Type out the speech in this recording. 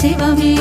சிவமே.